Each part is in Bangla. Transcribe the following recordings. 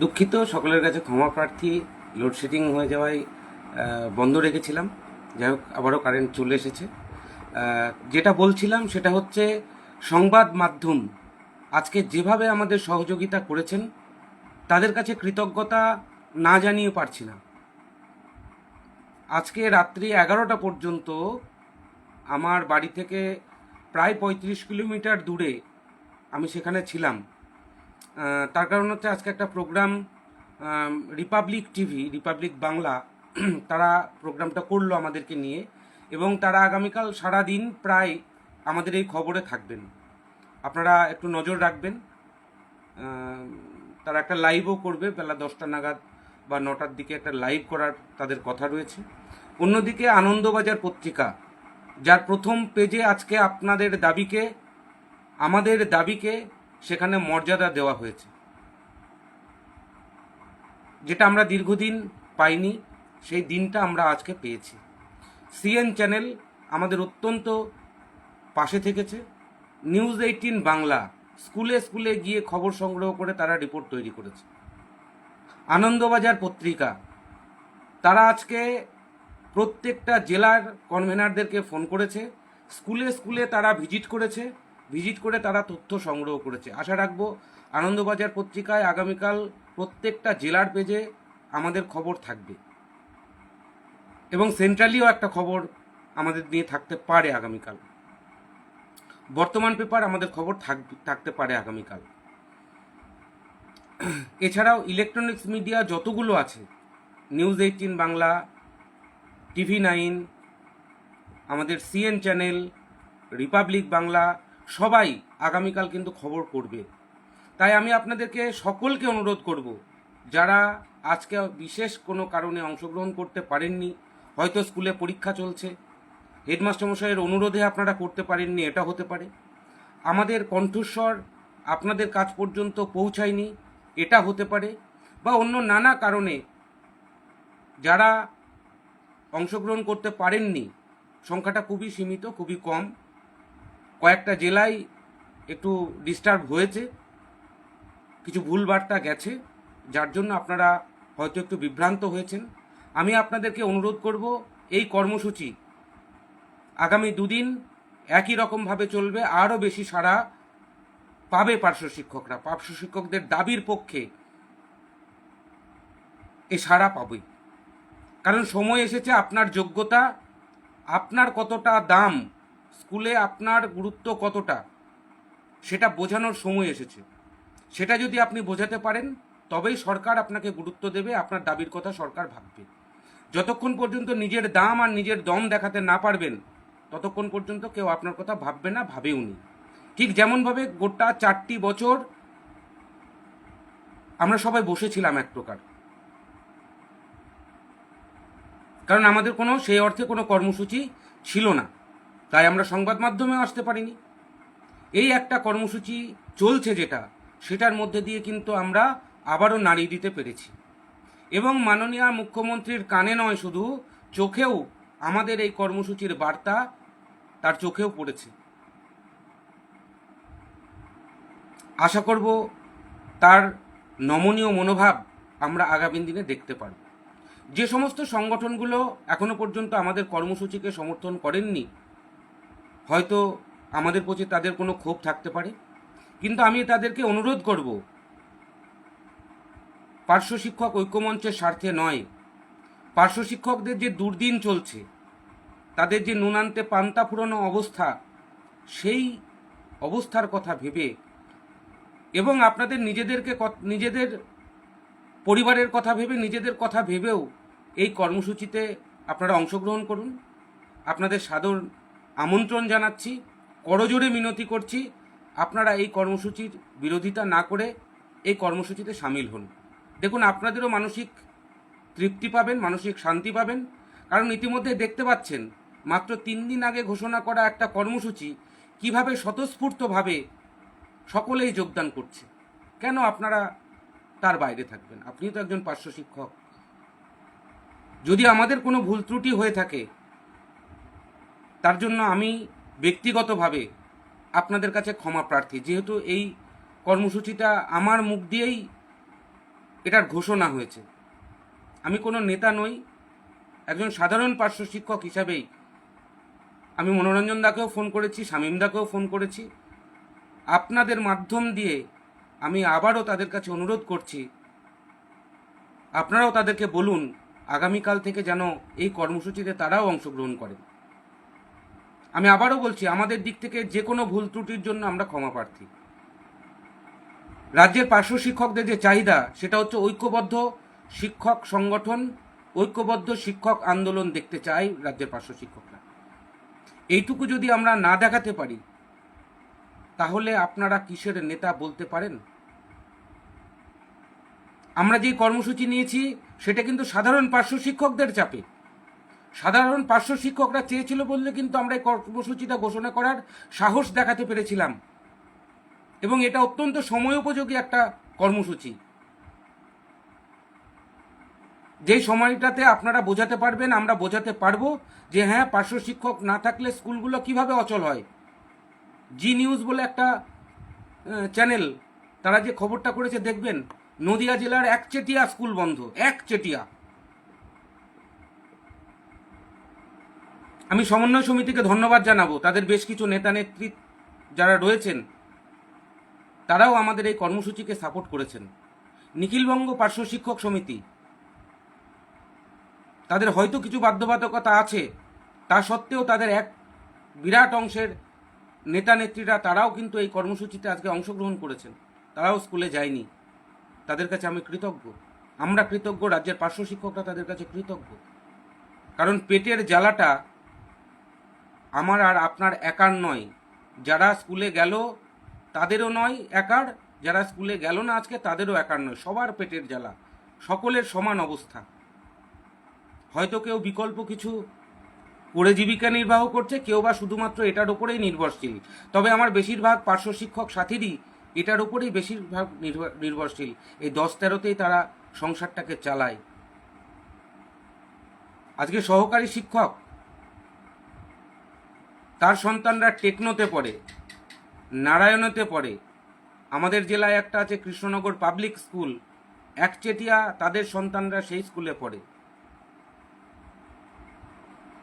দুঃখিত, সকলের কাছে ক্ষমা প্রার্থী, লোডশেডিং হয়ে যাওয়ায় বন্ধ রেখেছিলাম। যাই হোক, আবারও কারেন্ট চলে এসেছে। যেটা বলছিলাম সেটা হচ্ছে সংবাদ মাধ্যম আজকে যেভাবে আমাদের সহযোগিতা করেছেন, তাদের কাছে কৃতজ্ঞতা না জানিয়ে পারছি না। আজকে রাত্রি এগারোটা পর্যন্ত আমার বাড়ি থেকে প্রায় পঁয়ত্রিশ কিলোমিটার দূরে আমি সেখানে ছিলাম। তার কারণ হচ্ছে আজকে একটা programme Republic TV Republic Bangla তারা প্রোগ্রামটা করল আমাদেরকে নিয়ে এবং তারা আগামীকাল সারা দিন প্রায় আমাদের এই খবরে থাকবেন। আপনারা একটু নজর রাখবেন। তারা একটা লাইভও করবে, বেলা দশটা নাগাদ বা নটার দিকে একটা লাইভ করার তাদের কথা রয়েছে। অন্যদিকে আনন্দবাজার পত্রিকা, যার প্রথম পেজে আজকে আপনাদের দাবিকে, আমাদের দাবিকে সেখানে মর্যাদা দেওয়া হয়েছে। যেটা আমরা দীর্ঘদিন পাইনি, সেই দিনটা আমরা আজকে পেয়েছি। সিএন চ্যানেল আমাদের অত্যন্ত পাশে থেকেছে। নিউজ এইটিন বাংলা, স্কুলে স্কুলে গিয়ে খবর সংগ্রহ করে তারা রিপোর্ট তৈরি করেছে। আনন্দবাজার পত্রিকা, তারা আজকে প্রত্যেকটা জেলার কনভেনারদেরকে ফোন করেছে। স্কুলে স্কুলে তারা ভিজিট করেছে। ভিজিট করে তারা তথ্য সংগ্রহ করেছে। আশা রাখব আনন্দবাজার পত্রিকায় আগামীকাল প্রত্যেকটা জেলার পেজে আমাদের খবর থাকবে। এবং সেন্ট্রালিও একটা খবর আমাদের নিয়ে থাকতে পারে আগামীকাল। বর্তমান পেপার আমাদের খবর থাক- থাকতে পারে আগামীকাল। এছাড়াও ইলেকট্রনিক্স মিডিয়া যতগুলো আছে, News eighteen Bangla, TV nine, আমাদের সিএন চ্যানেল, রিপাবলিক বাংলা সবাই আগামীকাল কিন্তু খবর করবে। তাই আমি আপনাদেরকে সকলকে অনুরোধ করব, যারা আজকে বিশেষ কোনো কারণে অংশগ্রহণ করতে পারেননি, হয়তো স্কুলে পরীক্ষা চলছে, হেডমাস্টার মশাইয়ের অনুরোধে আপনারা করতে পারেননি, এটা হতে পারে। আমাদের কণ্ঠস্বর আপনাদের কাজ পর্যন্ত পৌঁছায়নি, এটা হতে পারে, বা অন্য নানা কারণে যারা অংশগ্রহণ করতে পারেননি, সংখ্যাটা খুবই সীমিত, খুবই কম। কয়েকটা জেলায় একটু ডিস্টার্ব হয়েছে, কিছু ভুল বার্তা গেছে, যার জন্য আপনারা হয়তো একটু বিভ্রান্ত হয়েছেন। আমি আপনাদেরকে অনুরোধ করব, এই কর্মসূচি আগামী দুদিন একই রকমভাবে চলবে, আরও বেশি সাড়া পাবে পার্শ্ব শিক্ষকরা। পার্শ্ব শিক্ষকদের দাবির পক্ষে এ সাড়া পাবে কারণ সময় এসেছে, আপনার যোগ্যতা, আপনার কতটা দাম স্কুলে আপনার গুরুত্ব কতটা? সেটা বোঝানোর সময় এসেছে। সেটা যদি আপনি বোঝাতে পারেন, তবেই সরকার আপনাকে গুরুত্ব দেবে, আপনার দাবির কথা সরকার ভাববে। যতক্ষণ পর্যন্ত নিজের দাম আর নিজের দম দেখাতে না পারবেন, ততক্ষণ পর্যন্ত কেউ আপনার কথা ভাববে না, ভাবেও নি। ঠিক যেমনভাবে গোটা চারটি বছর আমরা সবাই বসেছিলাম এক প্রকার। কারণ আমাদের কোনো, সেই অর্থে কোনো কর্মসূচি ছিল না। তাই আমরা সংবাদ মাধ্যমেও আসতে পারিনি। এই একটা কর্মসূচি চলছে যেটা, সেটার মধ্যে দিয়ে কিন্তু আমরা আবারও নাড়িয়ে দিতে পেরেছি। এবং মাননীয় মুখ্যমন্ত্রীর কানে নয় শুধু, চোখেও আমাদের এই কর্মসূচির বার্তা তার চোখেও পড়েছে। আশা করব তার নমনীয় মনোভাব আমরা আগামী দিনে দেখতে পারব। যে সমস্ত সংগঠনগুলো এখনও পর্যন্ত আমাদের কর্মসূচিকে সমর্থন করেননি হয়তো আমাদের প্রতি তাদের কোনো ক্ষোভ থাকতে পারে। কিন্তু আমি তাদেরকে অনুরোধ করব, পার্শ্ব শিক্ষক ঐক্যমঞ্চের স্বার্থে নয়। পার্শ্ব শিক্ষকদের যে দুর্দিন চলছে, তাদের যে নুনান্তে পান্তা ফুরনো অবস্থা, সেই অবস্থার কথা ভেবে এবং আপনাদের নিজেদেরকে নিজেদের পরিবারের কথা ভেবে, নিজেদের কথা ভেবেও এই কর্মসূচিতে আপনারা অংশগ্রহণ করুন। আপনাদের সাদর আমন্ত্রণ জানাচ্ছি করজোরে মিনতি করছি, আপনারা এই কর্মসূচির বিরোধিতা না করে এই কর্মসূচিতে সামিল হন। দেখুন, আপনাদেরও মানসিক তৃপ্তি পাবেন, মানসিক শান্তি পাবেন, কারণ ইতিমধ্যে দেখতে পাচ্ছেন, মাত্র তিন দিন আগে ঘোষণা করা একটা কর্মসূচি কীভাবে স্বতঃস্ফূর্তভাবে সকলেই যোগদান করছে। কেন আপনারা তার বাইরে থাকবেন? আপনি তো একজন পার্শ্ব শিক্ষক। যদি আমাদের কোনো ভুল ত্রুটি হয়ে থাকে তার জন্য আমি ব্যক্তিগতভাবে আপনাদের কাছে ক্ষমা প্রার্থী। যেহেতু এই কর্মসূচিটা আমার মুখ দিয়েই এটার ঘোষণা হয়েছে। আমি কোনো নেতা নই, একজন সাধারণ পার্শ্ব শিক্ষক হিসাবেই আমি মনোরঞ্জন দাকেও ফোন করেছি, শামীম দাকেও ফোন করেছি। আপনাদের মাধ্যম দিয়ে আমি আবারও তাদের কাছে অনুরোধ করছি, আপনারাও তাদেরকে বলুন, আগামীকাল থেকে যেন এই কর্মসূচিতে তারাও অংশগ্রহণ করেন। আমি আবারও বলছি, আমাদের দিক থেকে যে কোনো ভুল ত্রুটির জন্য আমরা ক্ষমা প্রার্থী। রাজ্যের পার্শ্ব শিক্ষকদের যে চাহিদা, সেটা হচ্ছে ঐক্যবদ্ধ শিক্ষক সংগঠন, ঐক্যবদ্ধ শিক্ষক আন্দোলন দেখতে চাই রাজ্যের পার্শ্ব শিক্ষকরা। এইটুকু যদি আমরা না দেখাতে পারি, তাহলে আপনারা কিসের নেতা বলতে পারেন? আমরা যে কর্মসূচি নিয়েছি, সেটা কিন্তু সাধারণ পার্শ্ব শিক্ষকদের চাপে। সাধারণ পার্শ্ব শিক্ষকরা চেয়েছিল বললে কিন্তু আমরা এই কর্মসূচিটা ঘোষণা করার সাহস দেখাতে পেরেছিলাম। এবং এটা অত্যন্ত সময় উপযোগী একটা কর্মসূচি। যেই সময়টাতে আপনারা বোঝাতে পারবেন, আমরা বোঝাতে পারব যে হ্যাঁ পার্শ্ব শিক্ষক না থাকলে স্কুলগুলো কীভাবে অচল হয়। জি নিউজ বলে একটা চ্যানেল, তারা যে খবরটা করেছে, দেখবেন, নদিয়া জেলার একচেটিয়া স্কুল বন্ধ, একচেটিয়া। আমি সমন্বয় সমিতিকে ধন্যবাদ জানাব। তাদের বেশ কিছু নেতা নেত্রী যারা রয়েছেন, তারাও আমাদের এই কর্মসূচিকে সাপোর্ট করেছেন। নিখিলবঙ্গ পার্শ্ব শিক্ষক সমিতি, তাদের হয়তো কিছু বাধ্যবাধকতা আছে, তা সত্ত্বেও তাদের এক বিরাট অংশের নেতা নেত্রীরা, তারাও কিন্তু এই কর্মসূচিতে আজকে অংশগ্রহণ করেছেন। তারাও স্কুলে যায়নি। তাদের কাছে আমি কৃতজ্ঞ। আমরা কৃতজ্ঞ, রাজ্যের পার্শ্ব শিক্ষকরা তাদের কাছে কৃতজ্ঞ। কারণ পেটের জ্বালাটা আমার আর আপনার একার নয়। যারা স্কুলে গেল, তাদেরও নয় একার। যারা স্কুলে গেল না আজকে, তাদেরও একার নয়। সবার পেটের জ্বালা। সকলের সমান অবস্থা। হয়তো কেউ বিকল্প কিছু করে জীবিকা নির্বাহ করছে, কেউ বা শুধুমাত্র এটার উপরেই নির্ভরশীল। তবে আমার বেশিরভাগ পার্শ্ব শিক্ষক সাথীরই এটার উপরেই বেশিরভাগ নির্ভর- নির্ভরশীল। এই দশ তেরোতেই তারা সংসারটাকে চালায়। আজকে সহকারী শিক্ষক তার সন্তানরা টেকনোতে পড়ে, নারায়ণতে পড়ে। আমাদের জেলায় একটা আছে কৃষ্ণনগর পাবলিক স্কুল। একচেটিয়া তাদের সন্তানরা সেই স্কুলে পড়ে।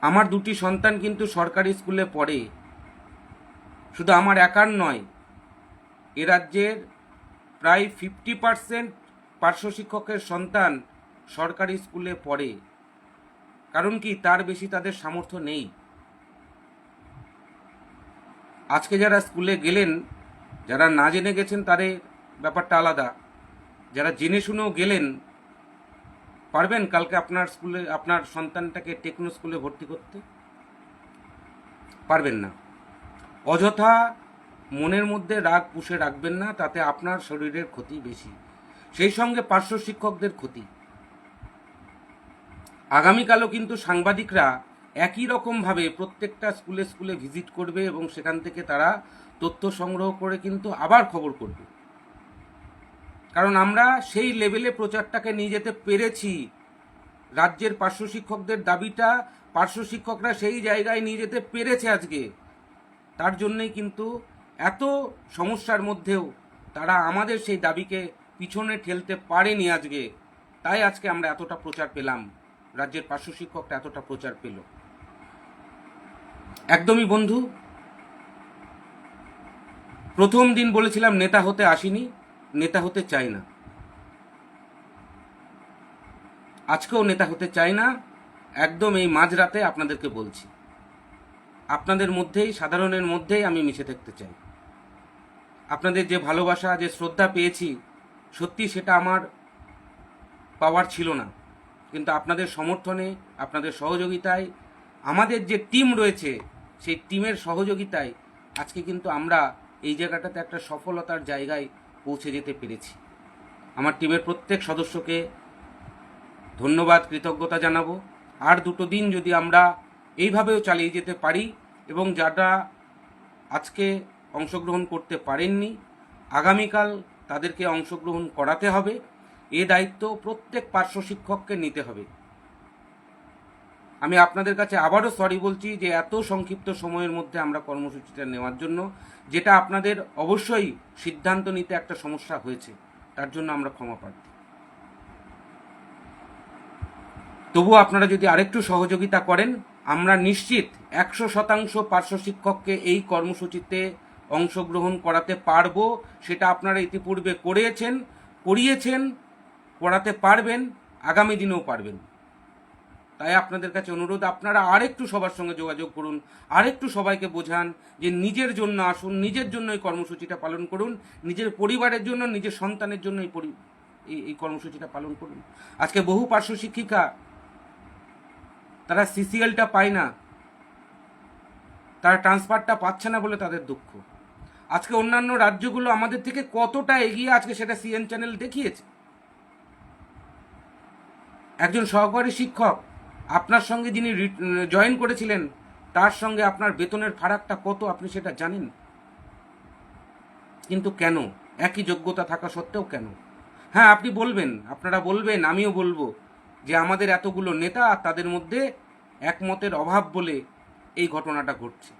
আমার দুটি সন্তান কিন্তু সরকারি স্কুলে পড়ে। শুধু আমার একার নয়, এ রাজ্যের প্রায় ফিফটি পার্সেন্ট পার্শ্ব শিক্ষকের সন্তান সরকারি স্কুলে পড়ে। কারণ কি? তার বেশি তাদের সামর্থ্য নেই। আজকে যারা স্কুলে গেলেন, যারা না জেনে গেছেন তাদের ব্যাপারটা আলাদা। যারা জেনে শুনেও গেলেন, পারবেন কালকে আপনার স্কুলে, আপনার সন্তানটাকে টেকনো স্কুলে ভর্তি করতে? পারবেন না। অযথা মনের মধ্যে রাগ পুষে রাখবেন না, তাতে আপনার শরীরের ক্ষতি বেশি। সেই সঙ্গে পার্শ্ব শিক্ষকদের ক্ষতি। আগামীকালও কিন্তু সাংবাদিকরা একই রকমভাবে প্রত্যেকটা স্কুলে স্কুলে ভিজিট করবে এবং সেখান থেকে তারা তথ্য সংগ্রহ করে কিন্তু আবার খবর করবে। কারণ আমরা সেই লেভেলে প্রচারটাকে নিয়ে যেতে পেরেছি। রাজ্যের পার্শ্ব শিক্ষকদের দাবিটা পার্শ্ব শিক্ষকরা সেই জায়গায় নিয়ে যেতে পেরেছে আজকে। তার জন্যই কিন্তু এত সমস্যার মধ্যেও তারা আমাদের সেই দাবিকে পিছনে ঠেলতে পারেনি আজকে। তাই আজকে আমরা এতটা প্রচার পেলাম। রাজ্যের পার্শ্ব শিক্ষকরা এতটা প্রচার পেল। একদমই বন্ধু। প্রথম দিন বলেছিলাম নেতা হতে আসিনি, নেতা হতে চাই না। আজকেও নেতা হতে চাই না, একদম এই মাঝরাতে আপনাদেরকে বলছি। আপনাদের মধ্যেই, সাধারণের মধ্যেই আমি মিশে থাকতে চাই। আপনাদের যে ভালোবাসা, যে শ্রদ্ধা পেয়েছি, সত্যি সেটা আমার পাওয়ার ছিল না। কিন্তু আপনাদের সমর্থনে, আপনাদের সহযোগিতায় আমাদের যে টিম রয়েছে, সেই টিমের সহযোগিতায় আজকে কিন্তু আমরা এই জায়গাটাতে একটা সফলতার জায়গায় পৌঁছে যেতে পেরেছি। আমার টিমের প্রত্যেক সদস্যকে ধন্যবাদ, কৃতজ্ঞতা জানাব। আর দুটো দিন যদি আমরা এইভাবেও চালিয়ে যেতে পারি এবং যারা আজকে অংশগ্রহণ করতে পারেননি, আগামীকাল তাদেরকে অংশগ্রহণ করাতে হবে। এ দায়িত্ব প্রত্যেক পার্শ্ব শিক্ষককে নিতে হবে। আমি আপনাদের কাছে আবারও সরি বলছি যে এত সংক্ষিপ্ত সময়ের মধ্যে আমরা কর্মসূচিটা নেওয়ার জন্য, যেটা আপনাদের অবশ্যই সিদ্ধান্ত নিতে একটা সমস্যা হয়েছে, তার জন্য আমরা ক্ষমা প্রার্থী। তবু আপনারা যদি আরেকটু সহযোগিতা করেন, আমরা নিশ্চিত একশো শতাংশ পার্শ্ব শিক্ষককে এই কর্মসূচিতে অংশগ্রহণ করাতে পারব, সেটা আপনারা ইতিপূর্বে করেছেন, করিয়েছেন, করাতে পারবেন, আগামী দিনেও পারবেন। তাই আপনাদের কাছে অনুরোধ, আপনারা আরেকটু সবার সঙ্গে যোগাযোগ করুন, আরেকটু সবাইকে বোঝান যে নিজের জন্য আসুন, নিজের জন্য এই কর্মসূচিটা পালন করুন, নিজের পরিবারের জন্য, নিজের সন্তানের জন্য এই এই কর্মসূচিটা পালন করুন। আজকে বহু পার্শ্ব শিক্ষিকা, তারা সিসিএলটা পায় না, তারা ট্রান্সফারটা পাচ্ছে না বলে তাদের দুঃখ। আজকে অন্যান্য রাজ্যগুলো আমাদের থেকে কতটা এগিয়ে আজকে সেটা সিএন চ্যানেল দেখিয়েছে। একজন সহকারী শিক্ষক আপনার সঙ্গে যিনি জয়েন করেছিলেন, তার সঙ্গে আপনার বেতনের ফারাকটা কত আপনি সেটা জানেন? কিন্তু কেন? একই যোগ্যতা থাকা সত্ত্বেও কেন? হ্যাঁ আপনি বলবেন, আপনারা বলবেন, আমিও বলব যে আমাদের এতগুলো নেতা তাদের মধ্যে একমতের অভাব বলে এই ঘটনাটা ঘটছে।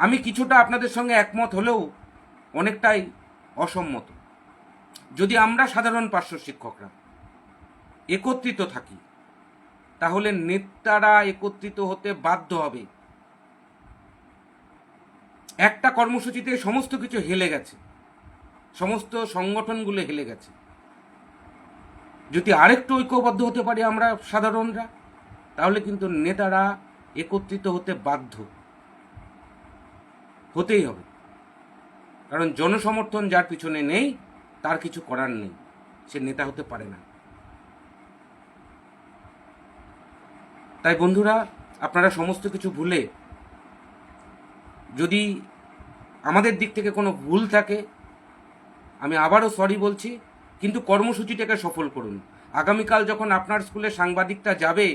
আমি কিছুটা আপনাদের সঙ্গে একমত হলেও অনেকটাই অসম্মত। যদি আমরা সাধারণ পার্শ্ব শিক্ষকরা একত্রিত থাকি তাহলে নেতারা একত্রিত হতে বাধ্য হবে। একটা কর্মসূচিতে সমস্ত কিছু হেলে গেছে। সমস্ত সংগঠনগুলো হেলে গেছে। যদি আরেকটু ঐক্যবদ্ধ হতে পারি আমরা সাধারণরা, তাহলে কিন্তু নেতারা একত্রিত হতে বাধ্য। হতেই হবে। কারণ জনসমর্থন যার পিছনে নেই, তার কিছু করার নেই। সে নেতা হতে পারে না। তাই বন্ধুরা, আপনারা সমস্ত কিছু ভুলে, যদি আমাদের দিক থেকে কোনো ভুল থাকে, আমি আবারও সরি বলছি, কিন্তু কর্মসূচিটাকে সফল করুন। আগামীকাল যখন আপনার স্কুলে সাংবাদিকটা যাবে,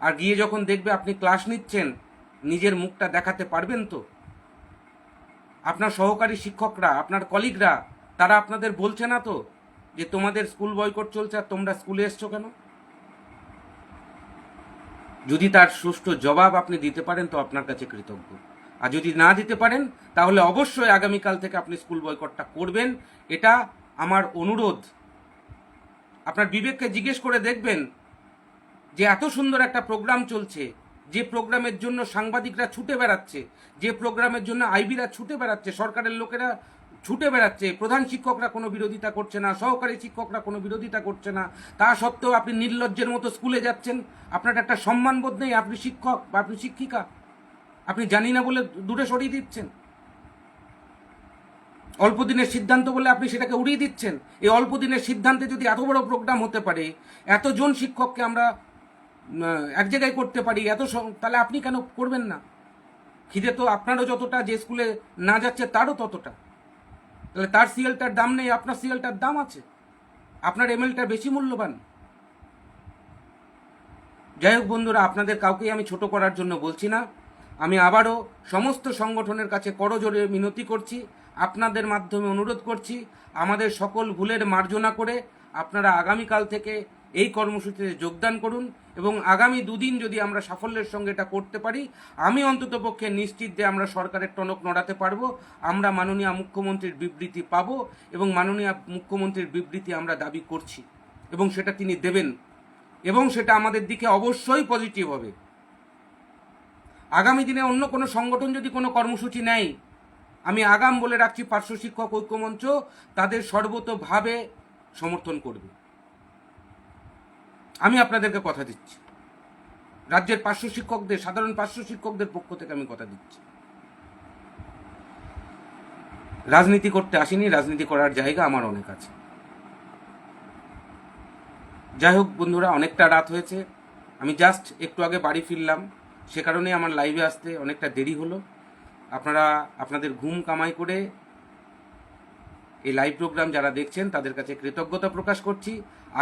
আর গিয়ে যখন দেখবে আপনি ক্লাস নিচ্ছেন, নিজের মুখটা দেখাতে পারবেন তো? আপনার সহকারী শিক্ষকরা, আপনার কলিগরা, তারা আপনাদের বলছে না তো, যে তোমাদের স্কুল বয়কট চলছে আর তোমরা স্কুলে এসছো কেন? যদি তার সুষ্ঠু জবাব আপনি দিতে পারেন, তো আপনার কাছে কৃতজ্ঞ। আর যদি না দিতে পারেন, তাহলে অবশ্যই আগামীকাল থেকে আপনি স্কুল বয়কটটা করবেন। এটা আমার অনুরোধ। আপনার বিবেককে জিজ্ঞেস করে দেখবেন যে এত সুন্দর একটা প্রোগ্রাম চলছে, যে প্রোগ্রামের জন্য সাংবাদিকরা ছুটে বেড়াচ্ছে, যে প্রোগ্রামের জন্য আইবিরা ছুটে বেড়াচ্ছে, সরকারের লোকেরা ছুটে বেড়াচ্ছে। প্রধান শিক্ষকরা কোনো বিরোধিতা করছে না, সহকারী শিক্ষকরা কোনো বিরোধিতা করছে না। তা সত্ত্বেও আপনি নির্লজ্জের মতো স্কুলে যাচ্ছেন। আপনার একটা সম্মানবোধ নেই, আপনি শিক্ষক বা আপনি শিক্ষিকা। আপনি জানি না বলে দূরে সরিয়ে দিচ্ছেন। অল্প দিনের সিদ্ধান্ত বলে আপনি সেটাকে উড়িয়ে দিচ্ছেন। এই অল্প দিনের সিদ্ধান্তে যদি এত বড় প্রোগ্রাম হতে পারে, এতজন শিক্ষককে আমরা এক জায়গায় করতে পারি, এত তাহলে আপনি কেন করবেন না? খিদে তো আপনারও যতটা, যে স্কুলে না যাচ্ছে তারও ততটা। তাহলে তার সিএলটার দাম নেই, আপনার সিএলটার দাম আছে। আপনার এমএলটা বেশি মূল্যবান। যাই হোক বন্ধুরা, আপনাদের কাউকেই আমি ছোট করার জন্য বলছি না। আমি আবারও সমস্ত সংগঠনের কাছে করজোরে মিনতি করছি, আপনাদের মাধ্যমে অনুরোধ করছি, আমাদের সকল ভুলের মার্জনা করে আপনারা আগামীকাল থেকে এই কর্মসূচিতে যোগদান করুন এবং আগামী দুদিন যদি আমরা সাফল্যের সঙ্গে এটা করতে পারি, আমি অন্তত পক্ষে নিশ্চিত যে আমরা সরকারের টনক নড়াতে পারব, আমরা মাননীয় মুখ্যমন্ত্রীর বিবৃতি পাব এবং মাননীয় মুখ্যমন্ত্রীর বিবৃতি আমরা দাবি করছি এবং সেটা তিনি দেবেন এবং সেটা আমাদের দিকে অবশ্যই পজিটিভ হবে। আগামী দিনে অন্য কোনো সংগঠন যদি কোনো কর্মসূচি নেয়, আমি আগাম বলে রাখছি পার্শ্ব শিক্ষক ঐক্যমঞ্চ, তাদের সর্বতোভাবে সমর্থন করবে। আমি আপনাদেরকে কথা দিচ্ছি। রাজ্যের পার্শ্ব শিক্ষকদের, সাধারণ পার্শ্ব শিক্ষকদের পক্ষ থেকে আমি কথা দিচ্ছি। রাজনীতি করতে আসিনি, রাজনীতি করার জায়গা আমার অনেক আছে। যাই হোক বন্ধুরা, অনেকটা রাত হয়েছে। আমি জাস্ট একটু আগে বাড়ি ফিরলাম। সে কারণে আমার লাইভে আসতে অনেকটা দেরি হলো। আপনারা, আপনাদের ঘুম কামাই করে এই লাইভ প্রোগ্রাম যারা দেখছেন, তাদের কাছে কৃতজ্ঞতা প্রকাশ করছি।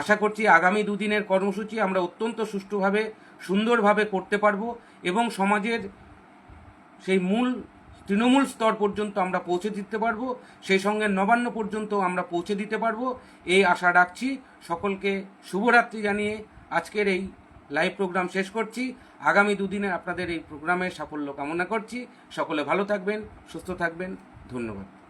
আশা করছি আগামী দুদিনের কর্মসূচি আমরা অত্যন্ত সুষ্ঠুভাবে, সুন্দরভাবে করতে পারব এবং সমাজের সেই মূল, তৃণমূল স্তর পর্যন্ত আমরা পৌঁছে দিতে পারব, সেই সঙ্গে নবান্ন পর্যন্ত আমরা পৌঁছে দিতে পারব। এই আশা রাখছি। সকলকে শুভরাত্রি জানিয়ে আজকের এই লাইভ প্রোগ্রাম শেষ করছি। আগামী দুদিনে আপনাদের এই প্রোগ্রামের সাফল্য কামনা করছি। সকলে ভালো থাকবেন, সুস্থ থাকবেন। ধন্যবাদ।